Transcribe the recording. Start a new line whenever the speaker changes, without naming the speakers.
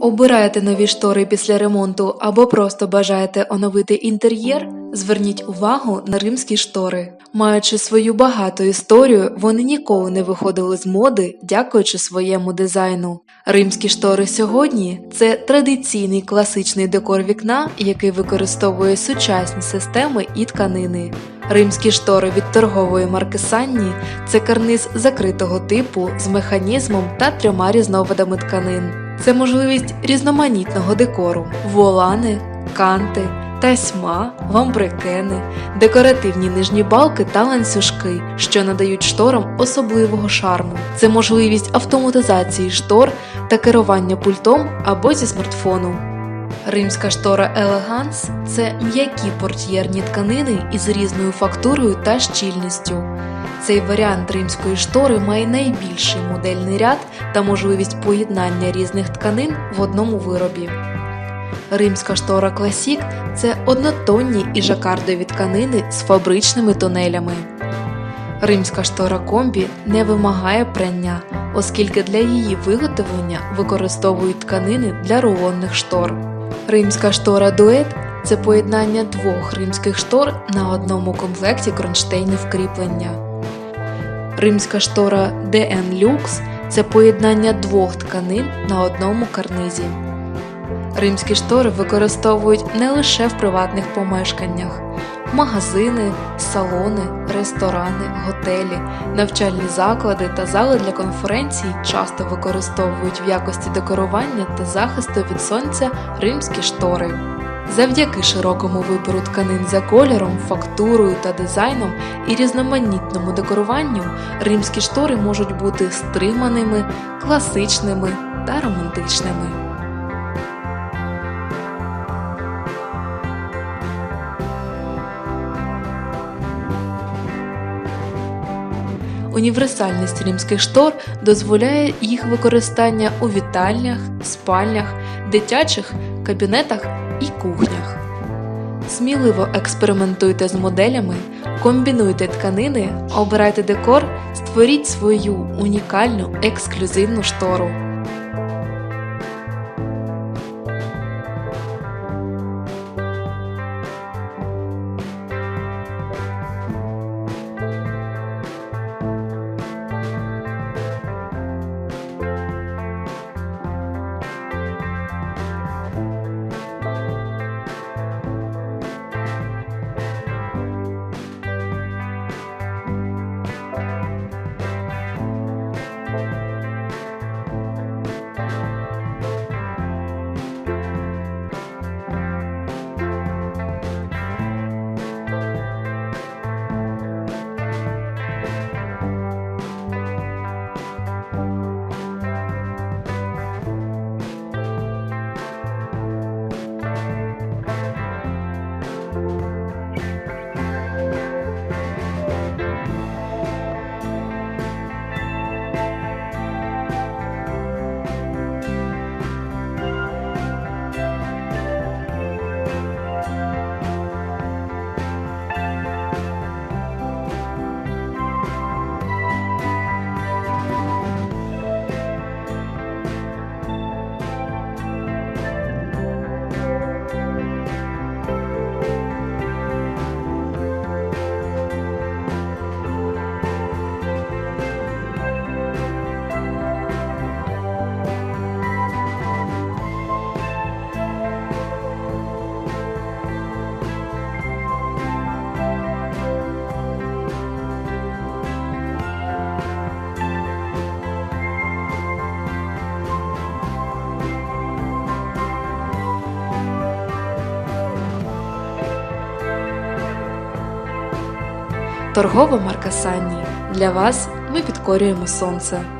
Обираєте нові штори після ремонту або просто бажаєте оновити інтер'єр? Зверніть увагу на римські штори. Маючи свою багату історію, вони ніколи не виходили з моди, дякуючи своєму дизайну. Римські штори сьогодні це традиційний класичний декор вікна, який використовує сучасні системи і тканини. Римські штори від торгової марки Санні це карниз закритого типу з механізмом та трьома різновидами тканин. Це можливість різноманітного декору, волани, канти, тасьма, ламбрекени, декоративні нижні балки та ланцюжки, що надають шторам особливого шарму. Це можливість автоматизації штор та керування пультом або зі смартфону. Римська штора Елеганс це м'які портьєрні тканини із різною фактурою та щільністю. Цей варіант римської штори має найбільший модельний ряд та можливість поєднання різних тканин в одному виробі. Римська штора Класік це однотонні і жакардові тканини з фабричними тонелями. Римська штора комбі не вимагає прання, оскільки для її виготовлення використовують тканини для рулонних штор. Римська штора дует це поєднання двох римських штор на одному комплекті кронштейнів кріплення. Римська штора DN Lux це поєднання двох тканин на одному карнизі. Римські штори використовують не лише в приватних помешканнях. Магазини, салони, ресторани, готелі, навчальні заклади та зали для конференцій часто використовують в якості декорування та захисту від сонця римські штори. Завдяки широкому вибору тканин за кольором, фактурою та дизайном і різноманітному декоруванню римські штори можуть бути стриманими, класичними та романтичними. Універсальність римських штор дозволяє їх використання у вітальнях, спальнях, дитячих кабінетах і кухнях. Сміливо експериментуйте з моделями, комбінуйте тканини, обирайте декор, створіть свою унікальну ексклюзивну штору. Торгова марка Санні. Для вас ми підкорюємо сонце.